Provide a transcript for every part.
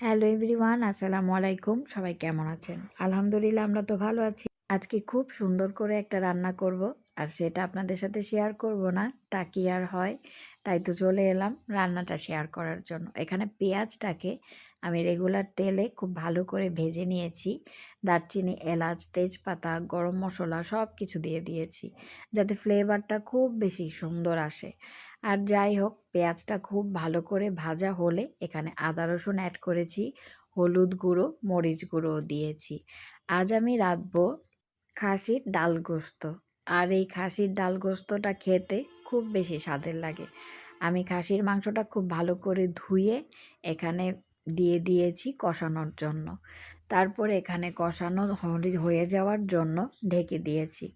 Hello everyone আসসালামু আলাইকুম সবাই কেমন আছেন? আলহামদুলিল্লাহ, আমরা তো ভালো আছি। আজকে খুব সুন্দর করে একটা রান্না করব। আর সেটা আপনাদের সাথে শেয়ার করব না, তা কি আর হয়? তাই তো চলে এলাম রান্নাটা শেয়ার করার জন্য। এখানে পেঁয়াজটাকে আমি রেগুলার তেলে খুব ভালো করে ভেজে নিয়েছি। দারচিনি, এলাচ, তেজপাতা, গরম মশলা সব কিছু দিয়ে দিয়েছি যাতে ফ্লেভারটা খুব বেশি সুন্দর আসে। আর যাই হোক, পেঁয়াজটা খুব ভালো করে ভাজা হলে এখানে আদা রসুন অ্যাড করেছি, হলুদ গুঁড়ো, মরিচ গুঁড়ো দিয়েছি। আজ আমি রাঁধবো খাসির ডাল গোস্ত। আর এই খাসির ডাল গোস্তটা খেতে খুব বেশি স্বাদের লাগে। আমি খাসির মাংসটা খুব ভালো করে ধুয়ে এখানে দিয়ে দিয়েছি কষানোর জন্য। তারপর এখানে কষানো হয়ে যাওয়ার জন্য ঢেকে দিয়েছি।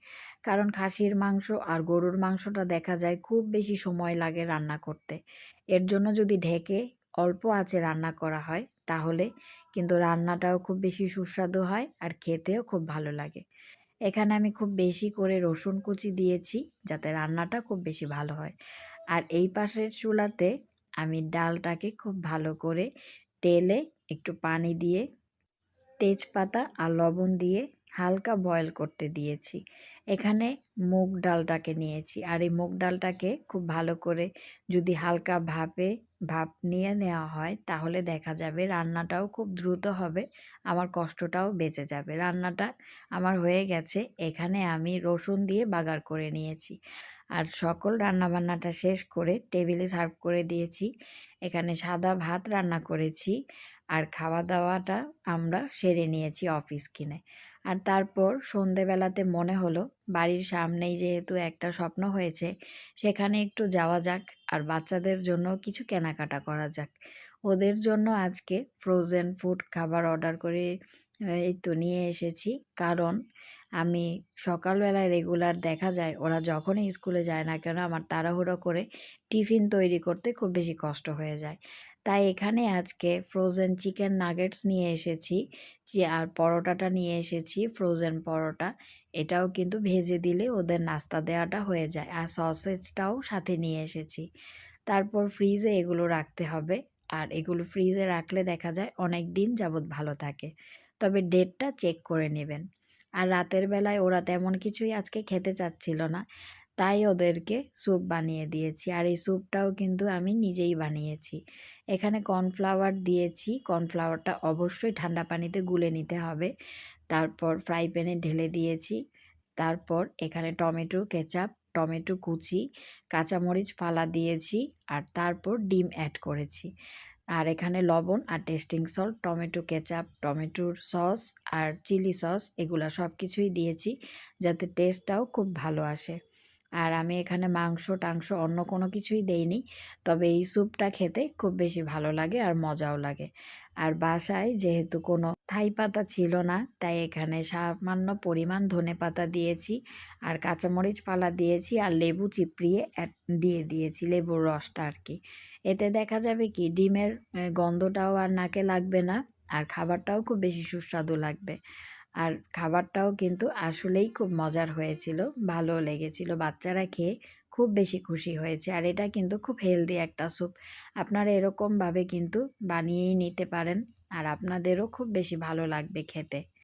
কারণ খাসির মাংস আর গরুর মাংসটা দেখা যায় খুব বেশি সময় লাগে রান্না করতে। এর জন্য যদি ঢেকে অল্প আঁচে রান্না করা হয়, তাহলে কিন্তু রান্নাটাও খুব বেশি সুস্বাদু হয় আর খেতেও খুব ভালো লাগে। এখানে আমি খুব বেশি করে রসুন কুচি দিয়েছি যাতে রান্নাটা খুব বেশি ভালো হয়। আর এই পাশের চুলাতে আমি ডালটাকে খুব ভালো করে তেলে একটু পানি দিয়ে তেজপাতা আর লবণ দিয়ে হালকা বয়েল করতে দিয়েছি। এখানে মুগ ডালটাকে নিয়েছি। আর এই মুগ ডালটাকে খুব ভালো করে যদি হালকা ভাপে, ভাপ নিয়ে নেওয়া হয়, তাহলে দেখা যাবে রান্নাটাও খুব দ্রুত হবে, আমার কষ্টটাও বেঁচে যাবে। রান্নাটা আমার হয়ে গেছে, এখানে আমি রসুন দিয়ে বাগার করে নিয়েছি। আর সকল রান্নাবান্নাটা শেষ করে টেবিলে সার্ভ করে দিয়েছি। এখানে সাদা ভাত রান্না করেছি। আর খাওয়া দাওয়াটা আমরা সেরে নিয়েছি অফিস কিনে। আর তারপর সন্ধেবেলাতে মনে হলো, বাড়ির সামনেই যেহেতু একটা স্বপ্ন হয়েছে, সেখানে একটু যাওয়া যাক আর বাচ্চাদের জন্য কিছু কেনাকাটা করা যাক। ওদের জন্য আজকে ফ্রোজেন ফুড খাবার অর্ডার করে এই তো নিয়ে এসেছি। কারণ আমি সকালবেলায় রেগুলার দেখা যায়, ওরা যখনই স্কুলে যায় না কেন, আমার তাড়াহুড়ো করে টিফিন তৈরি করতে খুব বেশি কষ্ট হয়ে যায়। তাই এখানে আজকে ফ্রোজেন চিকেন নাগেটস নিয়ে এসেছি। আর পরোটাটা নিয়ে এসেছি ফ্রোজেন পরোটা। এটাও কিন্তু ভেজে দিলে ওদের নাস্তা দেওয়াটা হয়ে যায়। আর সসেজটাও সাথে নিয়ে এসেছি। তারপর ফ্রিজে এগুলো রাখতে হবে। আর এগুলো ফ্রিজে রাখলে দেখা যায় অনেক দিন যাবৎ ভালো থাকে। তবে ডেটটা চেক করে নেবেন। আর রাতের বেলায় ওরা তেমন কিছুই আজকে খেতে চাচ্ছিল না। তাই ওদেরকে স্যুপ বানিয়ে দিয়েছি। আর এই স্যুপটাও কিন্তু আমি নিজেই বানিয়েছি। এখানে কর্নফ্লাওয়ার দিয়েছি। কর্নফ্লাওয়ারটা অবশ্যই ঠান্ডা পানিতে গুলে নিতে হবে। তারপর ফ্রাই প্যানে ঢেলে দিয়েছি। তারপর এখানে টমেটো, কেচাপ, টমেটো কুচি, কাঁচামরিচ ফালা দিয়েছি আর তারপর ডিম অ্যাড করেছি। আর এখানে লবণ আর টেস্টিং সল্ট, টমেটো কেচাপ, টমেটোর সস আর চিলি সস, এগুলো সব কিছুই দিয়েছি যাতে টেস্টটাও খুব ভালো আসে। আর আমি এখানে মাংস, টাংস অন্য কোনো কিছুই দেইনি। তবে এই স্যুপটা খেতে খুব বেশি ভালো লাগে আর মজাও লাগে। আর বাসায় যেহেতু কোনো থাই পাতা ছিল না, তাই এখানে সামান্য পরিমাণ ধনে পাতা দিয়েছি আর কাঁচামরিচ ফালা দিয়েছি আর লেবু চিপড়িয়ে দিয়ে দিয়েছি, লেবুর রসটা আর কি। এতে দেখা যাবে কি ডিমের গন্ধটাও আর নাকে লাগবে না আর খাবারটাও খুব বেশি সুস্বাদু লাগবে। আর খাবারটাও কিন্তু আসলেই খুব মজার হয়েছিল ভালো লেগেছিল। বাচ্চারা খেয়ে খুব বেশি খুশি হয়েছে আর এটা কিন্তু খুব হেলদি একটা স্যুপ আপনারা এরকমভাবে কিন্তু বানিয়েই নিতে পারেন আর আপনাদেরও খুব বেশি ভালো লাগবে খেতে।